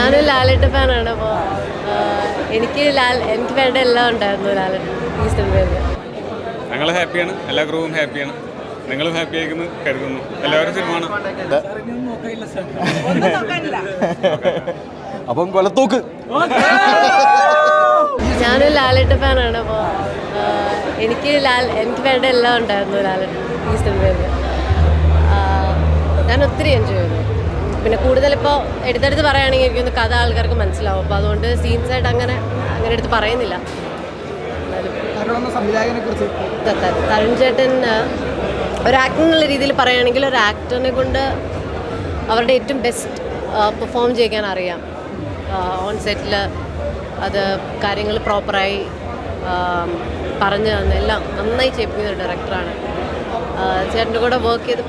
ഞാനൊരു ലാലേട്ട ഫാനാണ് അപ്പോൾ എനിക്ക് ലാൽ എനിക്ക് വേണ്ട എല്ലാം ഉണ്ടായിരുന്നു ലാലേട്ട ഈ സിനിമയിൽ. ഞങ്ങൾ ഹാപ്പിയാണ് എല്ലാ ഗ്രൂപ്പും ഹാപ്പിയാണ്. നിങ്ങളും ഹാപ്പി ആയിരിക്കുന്നു കരുതുന്നു. എല്ലാവരും സിനിമയാണ്. അപ്പം കൊലത്തൂക്ക് ഞാനൊരു ലാലേട്ട ഫാനാണ് അപ്പോൾ എനിക്ക് ലാൽ എനിക്ക് വേണ്ട എല്ലാം ഉണ്ടായിരുന്നു ലാലേട്ട ഈ സിനിമയിൽ. ഞാൻ ഒത്തിരി എൻജോയ് ചെയ്തു. പിന്നെ കൂടുതൽ ഇപ്പോൾ എടുത്തെടുത്ത് പറയുകയാണെങ്കിൽ എനിക്കൊന്ന് കഥ ആൾക്കാർക്ക് മനസ്സിലാവും. അപ്പോൾ അതുകൊണ്ട് സീൻസ് ആയിട്ട് അങ്ങനെ അങ്ങനെ എടുത്ത് പറയുന്നില്ല. തരുൺ ചേട്ടൻ ഒരു ആക്ടർ എന്നുള്ള രീതിയിൽ പറയുകയാണെങ്കിൽ ഒരു ആക്ടറിനെ കൊണ്ട് അവരുടെ ഏറ്റവും ബെസ്റ്റ് പെർഫോം ചെയ്യാൻ അറിയാം. ഓൺ സെറ്റിൽ അത് കാര്യങ്ങൾ പ്രോപ്പറായി പറഞ്ഞു തന്നെല്ലാം നന്നായി ചെയ്യിപ്പിക്കുന്ന ഒരു ഡയറക്ടറാണ് ചേട്ടന്റെ കൂടെ വർക്ക് ചെയ്ത്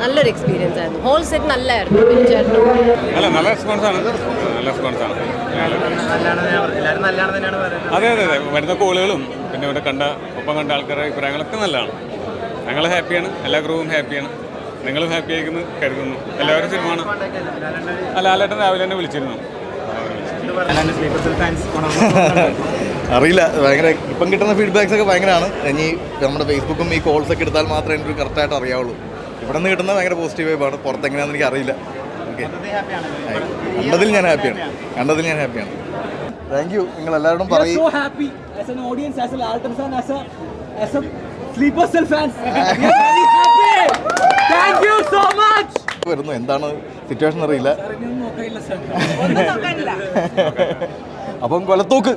നല്ലൊരു എക്സ്പീരിയൻസ് ആയിരുന്നു. ഹോൾ സെറ്റ് നല്ലതായിരുന്നു പിന്നെ ചേട്ടന്റെ അല്ല നല്ല റെസ്പോൺസ് ആണ്. നല്ല റെസ്പോൺസ് ആണ്. അതെ അതെ അതെ. വരുന്ന കോളുകളും പിന്നെ ഇവിടെ കണ്ട ഒപ്പം കണ്ട ആൾക്കാരുടെ അഭിപ്രായങ്ങളൊക്കെ നല്ലതാണ്. ഞങ്ങൾ ഹാപ്പിയാണ് എല്ലാ ഗ്രൂപ്പും ഹാപ്പിയാണ് നിങ്ങളും ഹാപ്പി ആയിരിക്കുന്നു കരുതുന്നു. എല്ലാവരും സിനിമയാണ് അല്ല ലാലേട്ടൻ രാവിലെ തന്നെ വിളിച്ചിരുന്നു. അറിയില്ല. ഭയങ്കര ഇപ്പം കിട്ടുന്ന ഫീഡ്ബാക്സ് ഒക്കെ ഭയങ്കരമാണ്. ഇനി നമ്മുടെ ഫേസ്ബുക്കും ഈ കോൾസ് ഒക്കെ എടുത്താൽ മാത്രമേ എനിക്ക് കറക്റ്റായിട്ട് അറിയാവുള്ളൂ. ഇവിടെ നിന്ന് കിട്ടുന്ന ഭയങ്കര പോസിറ്റീവ് വൈബാണ് പുറത്തെങ്ങനെയാണെന്ന് എനിക്ക് അറിയില്ല. ഓക്കെ കണ്ടതിൽ ഞാൻ ഹാപ്പിയാണ് കണ്ടതിൽ ഞാൻ ഹാപ്പിയാണ് താങ്ക് യു നിങ്ങൾ എല്ലാവരോടും പറയും. വരുന്നു. എന്താണ് സിറ്റുവേഷൻ അറിയില്ല. അപ്പം കൊലത്തൂക്ക്.